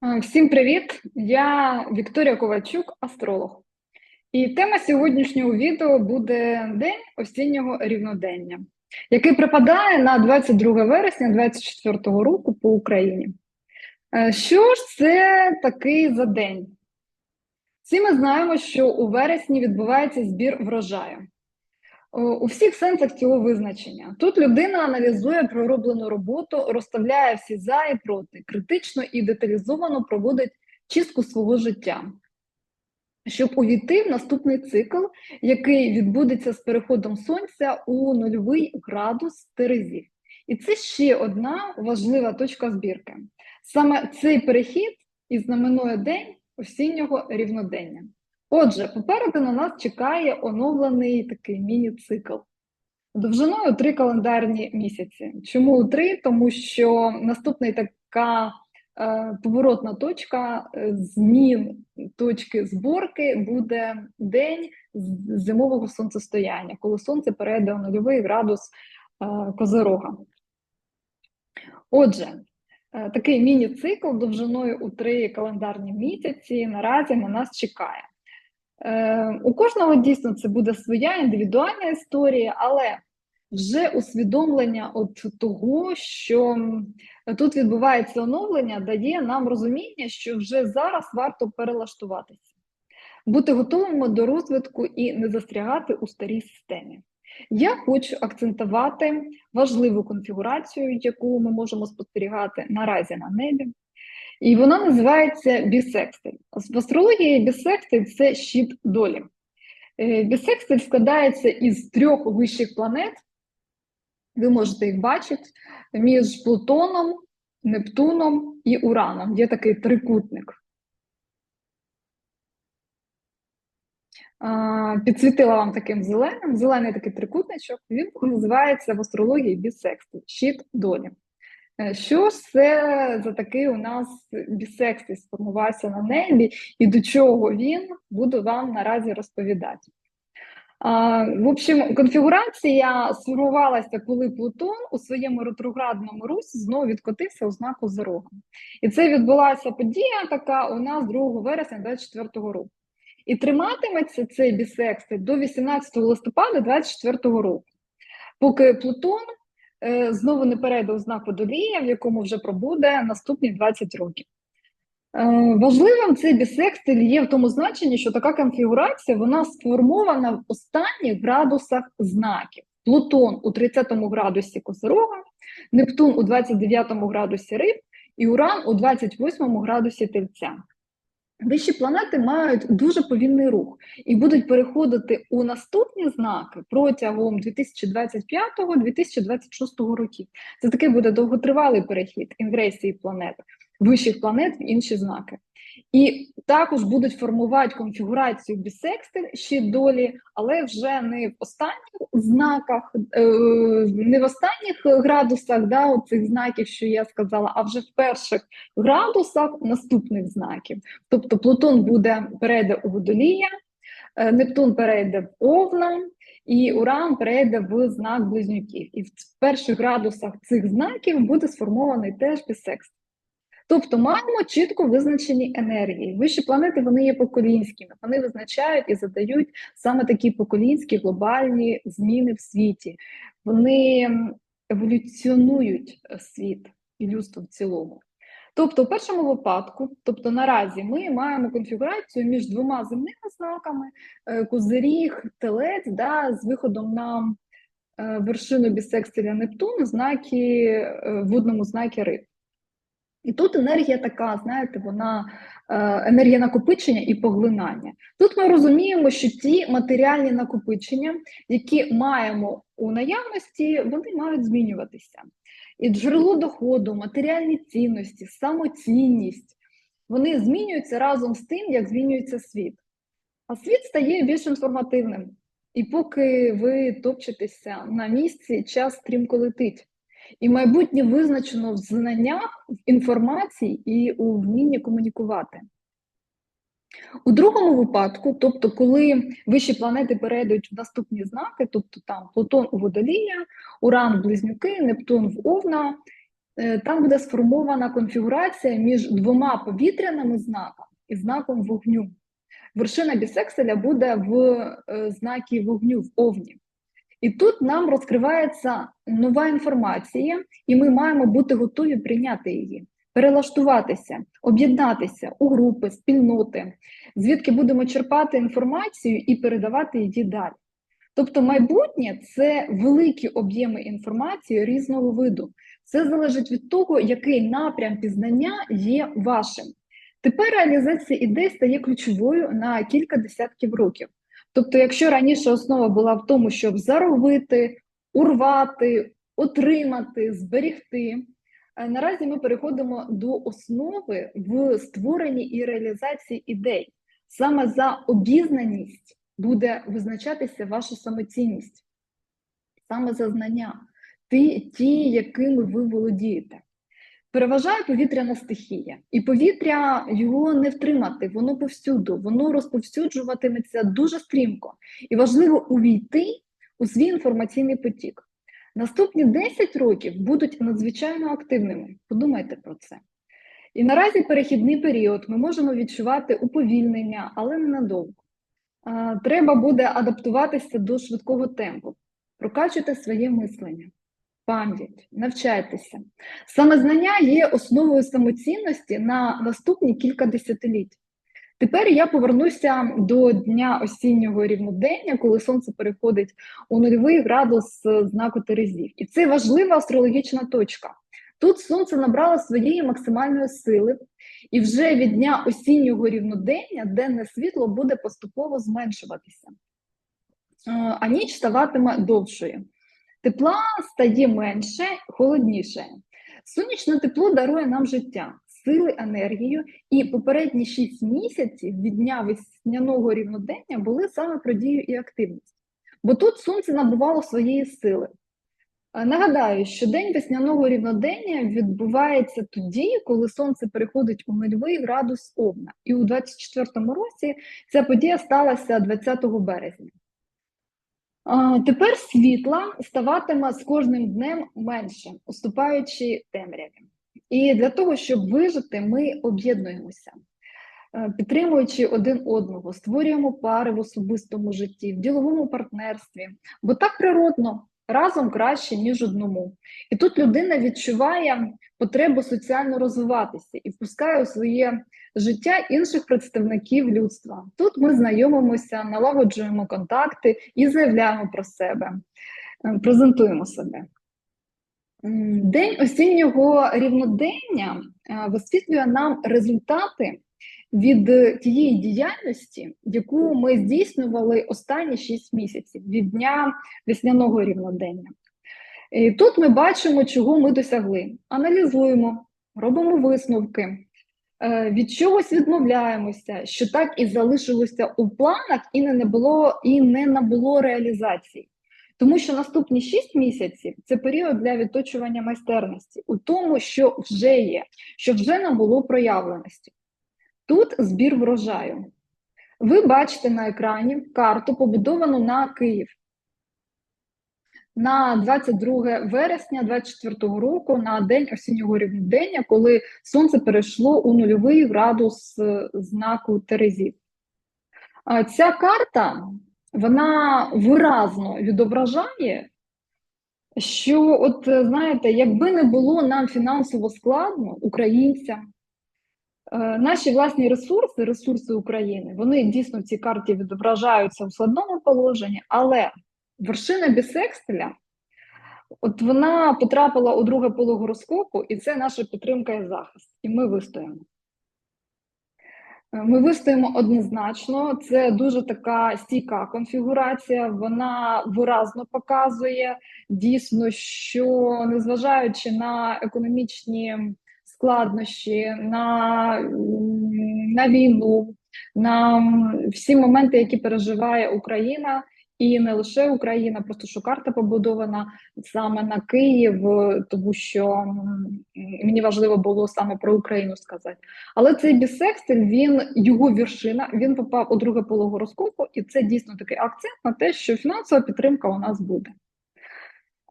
Всім привіт! Я Вікторія Ковальчук, астролог. І тема сьогоднішнього відео буде День осіннього рівнодення, який припадає на 22 вересня 2024 року по Україні. Е, Що ж це такий за день? Всі ми знаємо, що у вересні відбувається збір врожаю. О, У всіх сенсах цього визначення. Тут людина аналізує пророблену роботу, розставляє всі за і проти, критично і деталізовано проводить чистку свого життя, щоб увійти в наступний цикл, який відбудеться з переходом сонця у нульовий градус Терезів. І це ще одна важлива точка збірки. Саме цей перехід і знаменує день осіннього рівнодення. Отже, попереду на нас чекає оновлений такий міні-цикл довжиною три календарні місяці. Чому три? Тому що наступний така е, поворотна точка е, змін точки зборки буде день зимового сонцестояння, коли сонце перейде у нульовий градус е, Козирога. Отже, е, такий міні-цикл довжиною у три календарні місяці наразі на нас чекає. Е, У кожного дійсно це буде своя індивідуальна історія, але вже усвідомлення от того, що тут відбувається оновлення, дає нам розуміння, що вже зараз варто перелаштуватися, бути готовими до розвитку і не застрягати у старій системі. Я хочу акцентувати важливу конфігурацію, яку ми можемо спостерігати наразі на небі. І вона називається бісекстиль. В астрології бісекстиль – це щит долі. Е, Бісекстиль складається із трьох вищих планет. Ви можете їх бачити між Плутоном, Нептуном і Ураном. Є такий трикутник. Підсвітила вам таким зеленим. Зелений такий трикутничок. Він називається в астрології бісекстиль, щит долі. Е, Що це за такий у нас бісекстиль сформувався на небі, і до чого він буду вам наразі розповідати. А, в общем, конфігурація сформувалася, коли Плутон у своєму ретроградному русі знову відкотився у знаку Зорога. І це відбулася подія така у нас 2 вересня 2024 року. І триматиметься цей бісекстиль до 18 листопада 2024 року, поки Плутон знову не перейде у знак Водолія, в якому вже пробуде наступні 20 років. Е, Важливим цей бісекстиль є в тому значенні, що така конфігурація вона сформована в останніх градусах знаків. Плутон у 30 градусі Козирога, Нептун у 29 градусі Риб і Уран у 28 градусі Тельця. Вищі планети мають дуже повільний рух і будуть переходити у наступні знаки протягом 2025-2026 років. Це такий буде довготривалий перехід інгресії планет, вищих планет в інші знаки. І також будуть формувати конфігурацію бісекстиль ще долі, але вже не в останніх знаках, е, не в останніх градусах да, оцих знаків, що я сказала, а вже в перших градусах наступних знаків. Тобто Плутон буде перейде у водолія, е, Нептун перейде в Овна, і Уран перейде в знак близнюків. І в перших градусах цих знаків буде сформований теж бісекстиль. Тобто маємо чітко визначені енергії. Вищі планети вони є поколінськими, вони визначають і задають саме такі поколінські глобальні зміни в світі. Вони еволюціонують е, світ і людство в цілому. Тобто, в першому випадку, тобто наразі ми маємо конфігурацію між двома земними знаками: е, Козиріг, Телець, да, з виходом на е, вершину бісекстиля Нептуну, знаки в одному знакі риб. І тут енергія така, знаєте, вона е, енергія накопичення і поглинання. Тут ми розуміємо, що ті матеріальні накопичення, які маємо у наявності, вони мають змінюватися. І джерело доходу, матеріальні цінності, самоцінність, вони змінюються разом з тим, як змінюється світ. А світ стає більш інформативним. І поки ви топчетеся на місці, час стрімко летить. І майбутнє визначено в знаннях, в інформації і у вмінні комунікувати. У другому випадку, тобто, коли вищі планети перейдуть в наступні знаки, тобто там Плутон у Водолія, Уран Близнюки, Нептун в Овна, е, там буде сформована конфігурація між двома повітряними знаками і знаком вогню. Вершина бісекселя буде в е, знакі вогню в овні. І тут нам розкривається нова інформація, і ми маємо бути готові прийняти її, перелаштуватися, об'єднатися у групи, спільноти, звідки будемо черпати інформацію і передавати її далі. Тобто, майбутнє це великі об'єми інформації різного виду. Це залежить від того, який напрям пізнання є вашим. Тепер реалізація ідей стає ключовою на кілька десятків років. Тобто, якщо раніше основа була в тому, щоб заробити, урвати, отримати, зберігти, е, наразі ми переходимо до основи в створенні і реалізації ідей. Саме за обізнаність буде визначатися ваша самоцінність, саме за знання, ті, ті якими ви володієте. Переважає повітряна стихія, і повітря його не втримати, воно повсюду, воно розповсюджуватиметься дуже стрімко, і важливо увійти у свій інформаційний потік. Наступні 10 років будуть надзвичайно активними. Подумайте про це. І наразі перехідний період ми можемо відчувати уповільнення, але ненадовго. Треба буде адаптуватися до швидкого темпу, прокачуйте своє мислення пам'ять, навчайтеся. Саме знання є основою самоцінності на наступні кілька десятиліть. Тепер я повернуся до дня осіннього рівнодення, коли сонце переходить у нульовий градус знаку Терезів. І це важлива астрологічна точка. Тут сонце набрало своєї максимальної сили, і вже від дня осіннього рівнодення денне світло буде поступово зменшуватися, а ніч ставатиме довшою. Тепла стає менше, холодніше. Сонячне тепло дарує нам життя, сили, енергію, і попередні 6 місяців від дня весняного рівнодення були саме про дію і активність. Бо тут сонце набувало своєї сили. Е, нагадаю, що день весняного рівнодення відбувається тоді, коли сонце переходить у нульовий градус Овна. І у 24-му році ця подія сталася 20 березня. Тепер світла ставатиме з кожним днем менше, уступаючи темряві. І для того, щоб вижити, ми об'єднуємося, е, підтримуючи один одного, створюємо пари в особистому житті, в діловому партнерстві, бо так природно разом краще, ніж одному. І тут людина відчуває потребу соціально розвиватися і впускає у своє життя інших представників людства. Тут ми знайомимося, налагоджуємо контакти і заявляємо про себе, е, презентуємо себе. День осіннього рівнодення е, висвітлює нам результати від тієї діяльності, яку ми здійснювали останні 6 місяців від дня весняного рівнодення. І Тут ми бачимо, чого ми досягли. Аналізуємо, робимо висновки, е, від чогось відмовляємося, що так і залишилося у планах, і не було і не набуло реалізації. Тому що наступні 6 місяців це період для відточування майстерності у тому, що вже є, що вже набуло проявленості. Тут збір врожаю. Ви бачите на екрані карту, побудовану на Київ. На 22 вересня 2024 року, на день осіннього рівнодення, коли сонце перейшло у нульовий градус знаку Терезів. Ця карта вона виразно відображає, що, от знаєте, якби не було нам фінансово складно українцям, наші власні ресурси, ресурси України, вони дійсно в цій карті відображаються в складному положенні, але вершина бісекстеля, от вона потрапила у друге поле гороскопу, і це наша підтримка і захист. І ми вистоїмо. Е, ми вистоїмо однозначно, це дуже така стійка конфігурація. Вона виразно показує дійсно, що незважаючи на економічні складнощі, на на війну, на всі моменти, які переживає Україна, і не лише Україна, просто що карта побудована саме на Київ, тому що мені важливо було саме про Україну сказати. Але цей бісекстиль, він його віршина, він попав у друге поле гороскопу, і це дійсно такий акцент на те, що фінансова підтримка у нас буде.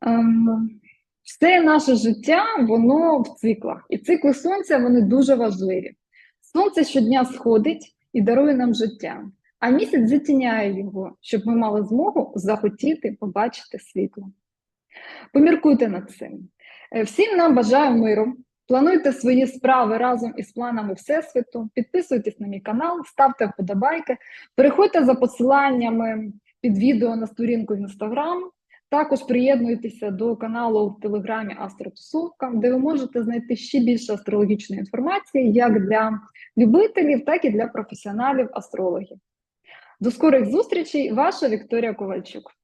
Ем, Все наше життя воно в циклах, і цикли сонця вони дуже важливі. Сонце щодня сходить і дарує нам життя, а місяць затіняє його, щоб ми мали змогу захотіти побачити світло. Поміркуйте над цим. Е, Всім нам бажаю миру. Плануйте свої справи разом із планами Всесвіту. Підписуйтесь на мій канал, ставте вподобайки, переходьте за посиланнями під відео на сторінку в Інстаграм. Також приєднуйтеся до каналу в Телеграмі Астротусовка, де ви можете знайти ще більше астрологічної інформації як для любителів, так і для професіоналів астрологів. До скорих зустрічей, ваша Вікторія Ковальчук.